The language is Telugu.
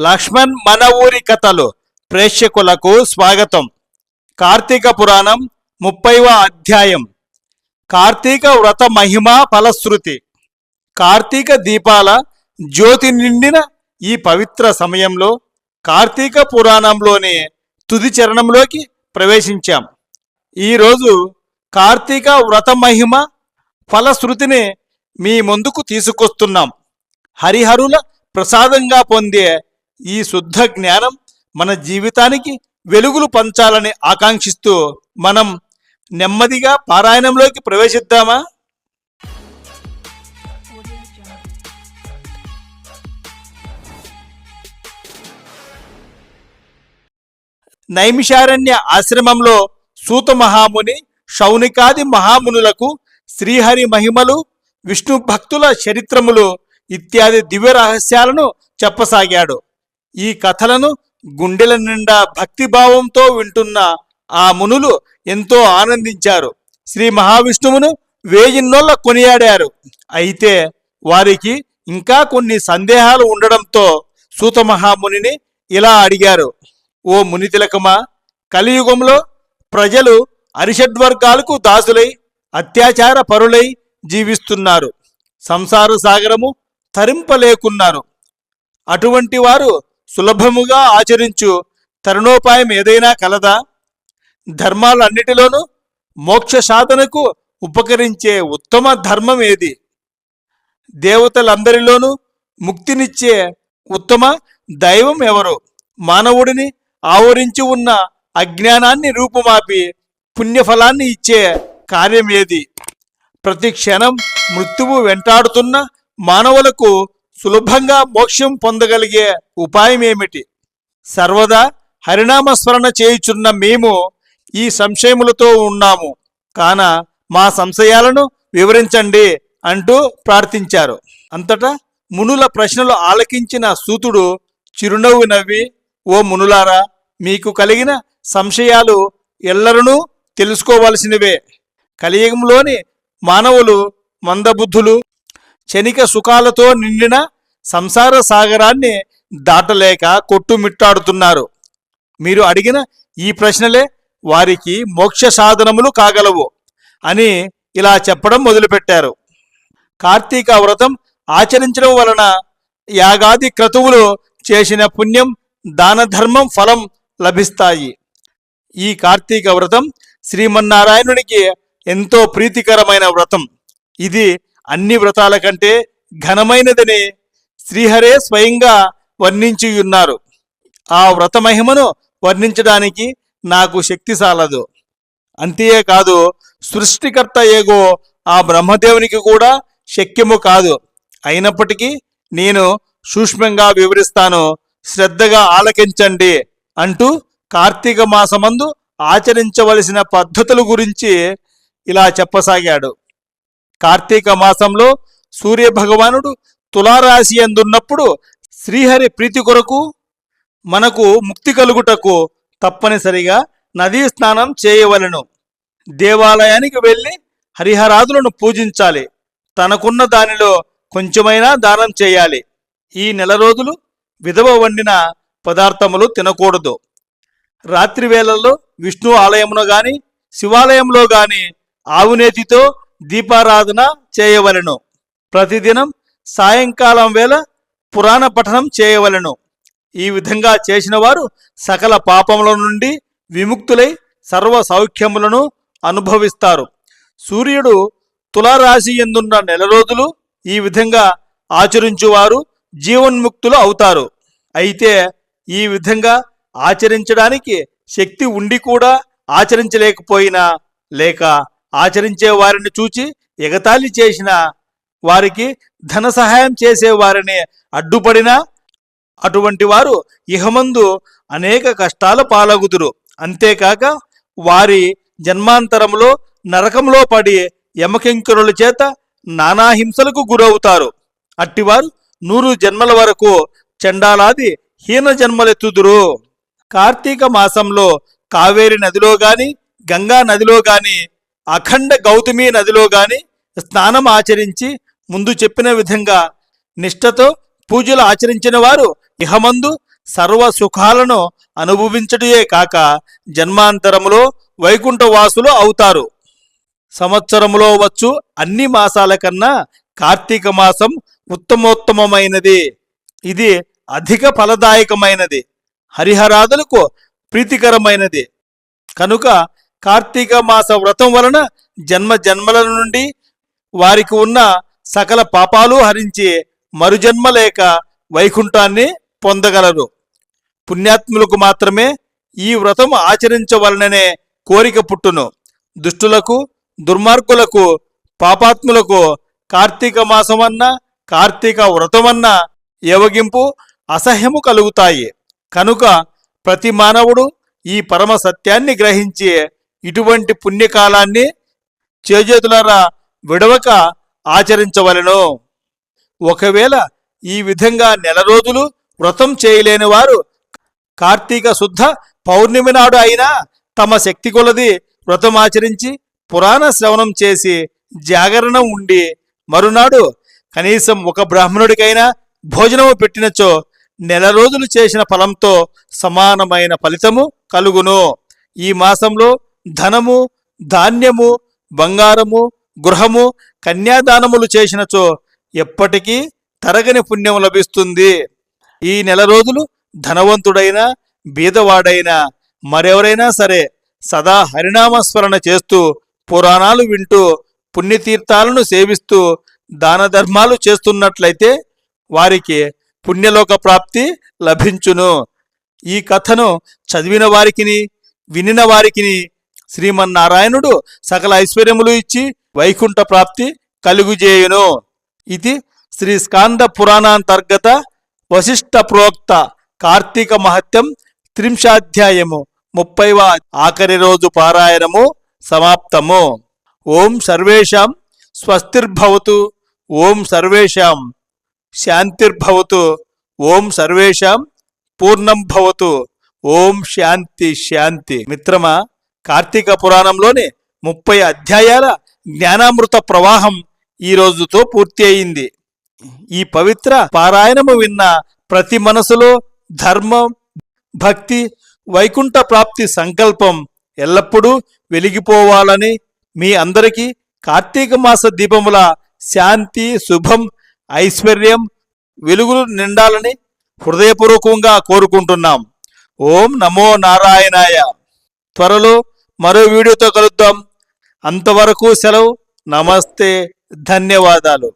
లక్ష్మణ్ మన ఊరి కథలు. ప్రేక్షకులకు స్వాగతం. కార్తీక పురాణం ముప్పైవ అధ్యాయం. కార్తీక వ్రత మహిమ ఫలశ్రుతి. కార్తీక దీపాల జ్యోతి నిండిన ఈ పవిత్ర సమయంలో కార్తీక పురాణంలోని తుది చరణంలోకి ప్రవేశించాం. ఈరోజు కార్తీక వ్రత మహిమ ఫలశ్రుతిని మీ ముందుకు తీసుకొస్తున్నాం. హరిహరుల ప్రసాదంగా పొందే ఈ శుద్ధ జ్ఞానం మన జీవితానికి వెలుగులు పంచాలని ఆకాంక్షిస్తూ మనం నెమ్మదిగా పారాయణంలోకి ప్రవేశిద్దామా? నైమిషారణ్య ఆశ్రమంలో సూత మహాముని శౌనికాది మహామునులకు శ్రీహరి మహిమలు విష్ణు భక్తుల చరిత్రములు ఇత్యాది దివ్య రహస్యాలను చెప్పసాగాడు. ఈ కథలను గుండెల నిండా భక్తిభావంతో వింటున్న ఆ మునులు ఎంతో ఆనందించారు. శ్రీ మహావిష్ణువును వేయిన్నోళ్ళ కొనియాడారు. అయితే వారికి ఇంకా కొన్ని సందేహాలు ఉండడంతో సూత మహామునిని ఇలా అడిగారు. ఓ మునితిలకమా కలియుగంలో ప్రజలు అరిషడ్వర్గాలకు దాసులై అత్యాచార పరులై జీవిస్తున్నారు. సంసార సాగరము తరింపలేకున్నారు. అటువంటి వారు సులభముగా ఆచరించు. తరుణోపాయం ఏదైనా కలదా. ధర్మాలన్నిటిలోనూ మోక్ష సాధనకు ఉపకరించే ఉత్తమ ధర్మం ఏది? దేవతలందరిలోనూ ముక్తినిచ్చే ఉత్తమ దైవం ఎవరు? మానవుడిని ఆవరించి ఉన్న అజ్ఞానాన్ని రూపుమాపి పుణ్యఫలాన్ని ఇచ్చే కార్యం ఏది? ప్రతి క్షణం మృత్యువు వెంటాడుతున్న మానవులకు సులభంగా మోక్షం పొందగలిగే ఉపాయం ఏమిటి? సర్వదా హరినామస్మరణ చేయుచున్న మేము ఈ సంశయములతో ఉన్నాము. కాన మా సంశయాలను వివరించండి అంటూ ప్రార్థించారు. అంతటా మునుల ప్రశ్నలు ఆలకించిన సూతుడు చిరునవ్వు నవ్వి ఓ మునులారా మీకు కలిగిన సంశయాలు ఎల్లరనూ తెలుసుకోవలసినవే. కలియుగంలోని మానవులు మందబుద్ధులు క్షణిక సుఖాలతో నిండిన సంసార సాగరాన్ని దాటలేక కొట్టుమిట్టాడుతున్నారు. మీరు అడిగిన ఈ ప్రశ్నలే వారికి మోక్ష సాధనములు కాగలవు అని ఇలా చెప్పడం మొదలుపెట్టారు. కార్తీక వ్రతం ఆచరించడం వలన యాగాది క్రతువులు చేసిన పుణ్యం దాన ధర్మం ఫలం లభిస్తాయి. ఈ కార్తీక వ్రతం శ్రీమన్నారాయణునికి ఎంతో ప్రీతికరమైన వ్రతం. ఇది అన్ని వ్రతాల కంటే ఘనమైనదని శ్రీహరే స్వయంగా వర్ణించి ఉన్నారు. ఆ వ్రత మహిమను వర్ణించడానికి నాకు శక్తి సాలదు. అంతేకాదు సృష్టికర్త ఏగో ఆ బ్రహ్మదేవునికి కూడా శక్యము కాదు. అయినప్పటికీ నేను సూక్ష్మంగా వివరిస్తాను శ్రద్ధగా ఆలకించండి అంటూ కార్తీక మాసమందు ఆచరించవలసిన పద్ధతుల గురించి ఇలా చెప్పసాగాడు. కార్తీక మాసంలో సూర్య భగవానుడు తులారాశి అందున్నప్పుడు శ్రీహరి ప్రీతి కొరకు మనకు ముక్తి కలుగుటకు తప్పనిసరిగా నదీ స్నానం చేయవలెను. దేవాలయానికి వెళ్ళి హరిహరాదులను పూజించాలి. తనకున్న దానిలో కొంచెమైనా దానం చేయాలి. ఈ నెల రోజులు విధవ వండిన పదార్థములు తినకూడదు. రాత్రి వేళల్లో విష్ణు ఆలయమును గాని శివాలయంలో గాని ఆవునేతితో దీపారాధన చేయవలెను. ప్రతిదినం సాయంకాలం వేళ పురాణ పఠనం చేయవలెను. ఈ విధంగా చేసిన వారు సకల పాపముల నుండి విముక్తులై సర్వ సౌఖ్యములను అనుభవిస్తారు. సూర్యుడు తులారాశి ఎందున్న నెల రోజులు ఈ విధంగా ఆచరించువారు జీవన్ముక్తులు అవుతారు. అయితే ఈ విధంగా ఆచరించడానికి శక్తి ఉండి కూడా ఆచరించలేకపోయినా లేక ఆచరించే వారిని చూచి ఎగతాళి చేసిన వారికి ధన సహాయం చేసే వారిని అడ్డుపడినా అటువంటి వారు ఇహమందు అనేక కష్టాల పాలగుదురు. అంతేకాక వారి జన్మాంతరంలో నరకంలో పడి యమకింకరుల చేత నానాహింసలకు గురవుతారు. అట్టివారు నూరు జన్మల వరకు చండాలాది హీన జన్మలెత్తుదురు. కార్తీక మాసంలో కావేరి నదిలో గాని గంగా నదిలో గాని అఖండ గౌతమి నదిలో గాని స్నానం ఆచరించి ముందు చెప్పిన విధంగా నిష్ఠతో పూజలు ఆచరించిన వారు ఇహమందు సర్వ సుఖాలను అనుభవించటయే కాక జన్మాంతరములో వైకుంఠవాసులు అవుతారు. సంవత్సరములో వచ్చు అన్ని మాసాల కన్నా కార్తీక మాసం ఉత్తమోత్తమమైనది. ఇది అధిక ఫలదాయకమైనది. హరిహరాదులకు ప్రీతికరమైనది. కనుక కార్తీక మాస వ్రతం వలన జన్మ జన్మల నుండి వారికి ఉన్న సకల పాపాలు హరించి మరుజన్మ లేక వైకుంఠాన్ని పొందగలరు. పుణ్యాత్ములకు మాత్రమే ఈ వ్రతం ఆచరించవలననే కోరిక పుట్టును. దుష్టులకు దుర్మార్గులకు పాపాత్ములకు కార్తీక మాసమన్న కార్తీక వ్రతమన్న యవగింపు అసహ్యము కలుగుతాయి. కనుక ప్రతి మానవుడు ఈ పరమ సత్యాన్ని గ్రహించి ఇటువంటి పుణ్యకాలాన్ని చేజేతులారా విడవక ఆచరించవలెను. ఒకవేళ ఈ విధంగా నెల రోజులు వ్రతం చేయలేని వారు కార్తీక శుద్ధ పౌర్ణమి నాడు అయినా తమ శక్తి కొలది వ్రతం ఆచరించి పురాణ శ్రవణం చేసి జాగరణం ఉండి మరునాడు కనీసం ఒక బ్రాహ్మణుడికైనా భోజనము పెట్టినచో నెల రోజులు చేసిన ఫలంతో సమానమైన ఫలితము కలుగును. ఈ మాసంలో ధనము ధాన్యము బంగారము గృహము కన్యాదానములు చేసినచో ఎప్పటికీ తరగని పుణ్యం లభిస్తుంది. ఈ నెల రోజులు ధనవంతుడైనా బీదవాడైనా మరెవరైనా సరే సదా హరినామస్మరణ చేస్తూ పురాణాలు వింటూ పుణ్యతీర్థాలను సేవిస్తూ దాన ధర్మాలు చేస్తున్నట్లయితే వారికి పుణ్యలోక ప్రాప్తి లభించును. ఈ కథను చదివిన వారికిని వినిన వారికిని శ్రీమన్నారాయణుడు సకల ఐశ్వర్యములు ఇచ్చి వైకుంఠ ప్రాప్తి కలుగుజేయును. ఇది శ్రీ స్కాంద పురాణాంతర్గత వశిష్ట ప్రోక్త కార్తీక మహత్యం త్రింశాధ్యాయము ముప్పైవ ఆఖరి రోజు పారాయణము సమాప్తము. ఓం సర్వేషాం స్వస్తిర్భవతు. ఓం సర్వేషాం శాంతిర్భవతు. ఓం సర్వేషాం పూర్ణం భవతు. ఓం శాంతి శాంతి. మిత్రమా కార్తీక పురాణంలోని ముప్పై అధ్యాయాల జ్ఞానామృత ప్రవాహం ఈ రోజుతో పూర్తి అయింది. ఈ పవిత్ర పారాయణము విన్న ప్రతి మనసులో ధర్మం భక్తి వైకుంఠ ప్రాప్తి సంకల్పం ఎల్లప్పుడూ వెలిగిపోవాలని మీ అందరికీ కార్తీక మాస దీపముల శాంతి శుభం ఐశ్వర్యం వెలుగులు నిండాలని హృదయపూర్వకంగా కోరుకుంటున్నాం. ఓం నమో నారాయణాయ. త్వరలో మరో వీడియోతో కలుద్దాం. అంతవరకు సెలవు. నమస్తే. ధన్యవాదాలు.